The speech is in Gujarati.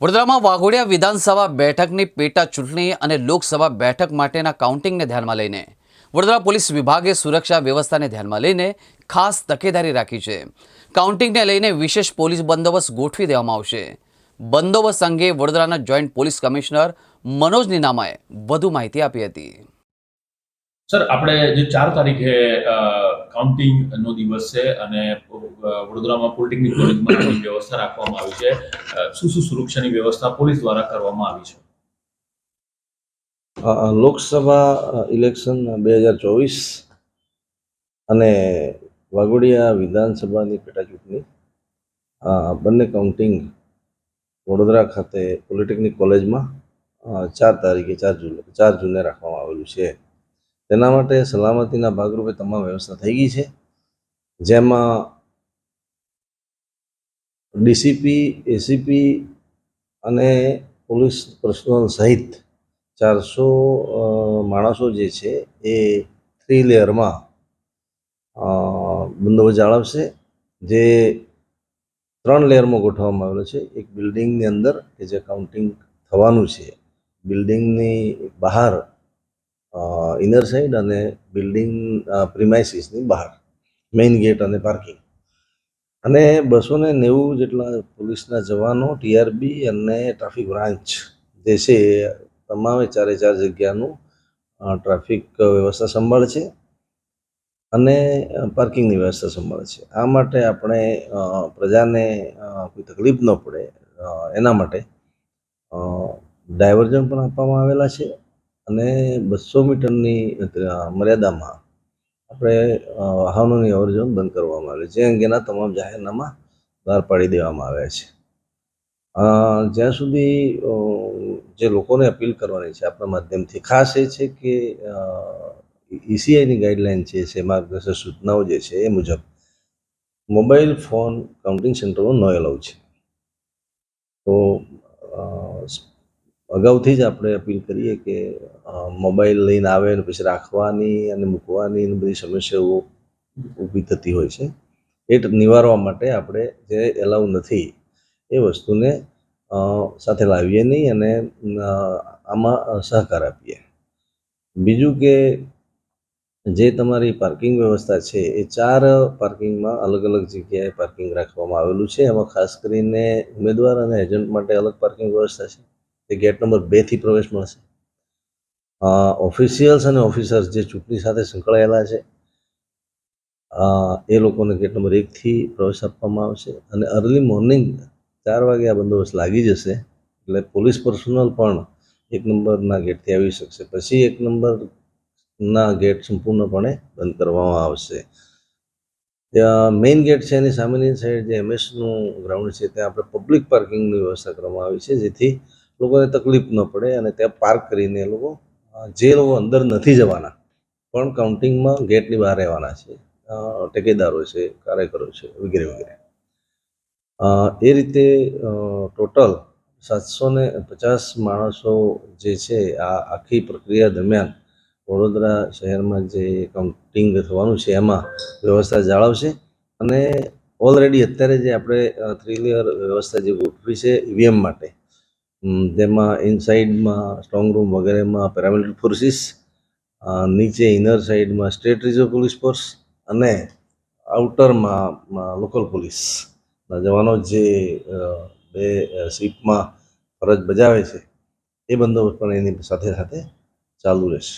વડોદરામાં વાઘોડિયા વિધાનસભા બેઠકની પેટા ચૂંટણી અને લોકસભા બેઠક માટેના કાઉન્ટિંગને ધ્યાનમાં લઈને વડોદરા પોલીસ વિભાગે સુરક્ષા વ્યવસ્થાને ધ્યાનમાં લઈને ખાસ તકેદારી રાખી છે. કાઉન્ટિંગને લઈને વિશેષ પોલીસ બંદોબસ્ત ગોઠવી દેવામાં આવશે. બંદોબસ્ત અંગે વડોદરાના જોઈન્ટ પોલીસ કમિશનર મનોજ નિનામાએ વધુ માહિતી આપી હતી. સર, આપણે જે ચાર તારીખે કાઉન્ટિંગ નો દિવસ છે અને વડોદરામાં પોલિટેકનિક કોલેજમાં વ્યવસ્થા રાખવામાં આવી છે. શું શું સુરક્ષાની વ્યવસ્થા પોલીસ દ્વારા કરવામાં આવી છે? લોકસભા ઇલેક્શન બે હજાર ચોવીસ અને વાઘોડિયા વિધાનસભાની પેટાચૂંટણી બંને કાઉન્ટિંગ વડોદરા ખાતે પોલિટેકનિક કોલેજમાં ચાર તારીખે, ચાર જૂન, ચાર જૂને રાખવામાં આવેલું છે. તેના માટે સલામતીના ભાગરૂપે તમામ વ્યવસ્થા થઈ ગઈ છે. જેમાં ડીસીપી, એસીપી અને પોલીસ પર્સનલ સહિત ચારસો માણસો જે છે એ થ્રી લેયરમાં બંદોબસ્ત જાળવશે. જે ત્રણ લેયરમાં ગોઠવવામાં આવેલો છે. એક બિલ્ડિંગની અંદર કે જે કાઉન્ટિંગ થવાનું છે. બિલ્ડિંગની બહાર ઇનર સાઈડ અને બિલ્ડિંગ પ્રિમાઇસીસની બહાર. મેઇન ગેટ અને પાર્કિંગ અને બસો ને નેવું જેટલા પોલીસના જવાનો ટીઆરબી અને ટ્રાફિક બ્રાન્ચ જે છે તમામે ચારે ચાર જગ્યાનું ટ્રાફિક વ્યવસ્થા સંભાળ છે અને પાર્કિંગની વ્યવસ્થા સંભાળે છે. આ માટે આપણે પ્રજાને કોઈ તકલીફ ન પડે એના માટે ડાયવર્ઝન પણ આપવામાં આવેલા છે. અને બસો મીટરની મર્યાદામાં આપણે વાહનોની અવરજવર બંધ કરવામાં આવે. છે જે અંગેના તમામ જાહેરનામા બહાર પાડી દેવામાં આવ્યા છે. જ્યાં સુધી જે લોકોને અપીલ કરવાની છે આપણા માધ્યમથી, ખાસ એ છે કે ઈસીઆઈની ગાઈડલાઇન છે છે માર્ગદર્શક સૂચનાઓ જે છે એ મુજબ, મોબાઈલ ફોન કાઉન્ટિંગ સેન્ટરો ન એલાઉ છે. તો અગાઉથી જ આપણે અપીલ કરીએ કે મોબાઈલ લઈને આવે અને પછી રાખવાની અને મૂકવાની અને બધી સમસ્યાઓ ઊભી થતી હોય છે. એ નિવારવા માટે આપણે જે એલાઉ નથી એ વસ્તુને સાથે લાવીએ નહીં અને આમાં સહકાર આપીએ. બીજું કે, જે તમારી પાર્કિંગ વ્યવસ્થા છે એ ચાર પાર્કિંગમાં અલગ અલગ જગ્યાએ પાર્કિંગ રાખવામાં આવેલું છે. એમાં ખાસ કરીને ઉમેદવાર અને એજન્ટ માટે અલગ પાર્કિંગ વ્યવસ્થા છે. તે ગેટ નંબર બેથી પ્રવેશ મળશે. ઓફિશિયલ્સ અને ઓફિસર્સ જે ચૂંટણી સાથે સંકળાયેલા છે એ લોકોને ગેટ નંબર એકથી પ્રવેશ આપવામાં આવશે અને અર્લી મોર્નિંગ ચાર વાગે આ બંદોબસ્ત લાગી જશે, એટલે પોલીસ પર્સનલ પણ એક નંબરના ગેટથી આવી શકશે. પછી એક નંબરના ગેટ સંપૂર્ણપણે બંધ કરવામાં આવશે. મેઇન ગેટ છે એની સામેની સાઈડ જે એમએસનું ગ્રાઉન્ડ છે, ત્યાં આપણે પબ્લિક પાર્કિંગની વ્યવસ્થા કરવામાં આવી છે, જેથી લોકોને તકલીફ ન પડે અને ત્યાં પાર્ક કરીને એ લોકો જે લોકો અંદર નથી જવાના. પણ કાઉન્ટિંગમાં ગેટની બહાર રહેવાના છે. ટેકેદારો છે કાર્યકરો છે વગેરે વગેરે. એ રીતે ટોટલ સાતસો ને પચાસ માણસો જે છે આ આખી પ્રક્રિયા દરમિયાન વડોદરા શહેરમાં જે કાઉન્ટિંગ થવાનું છે એમાં વ્યવસ્થા જાળવશે. અને ઓલરેડી અત્યારે જે આપણે થ્રી લેયર વ્યવસ્થા જે ગોઠવી છે ઈવીએમ માટે ઉમ, તેમાં ઇનસાઇડમાં સ્ટ્રોંગ રૂમ વગેરેમાં પેરામિલિટરી ફોર્સિસ નીચે ઇનર સાઇડમાં સ્ટેટ રિઝર્વ પોલીસ ફોર્સ અને આઉટરમાં લોકલ પોલીસના જવાનો જે બે શિફ્ટમાં ફરજ બજાવે છે, એ બંદોબસ્ત પણ એની સાથે સાથે ચાલુ રહેશે.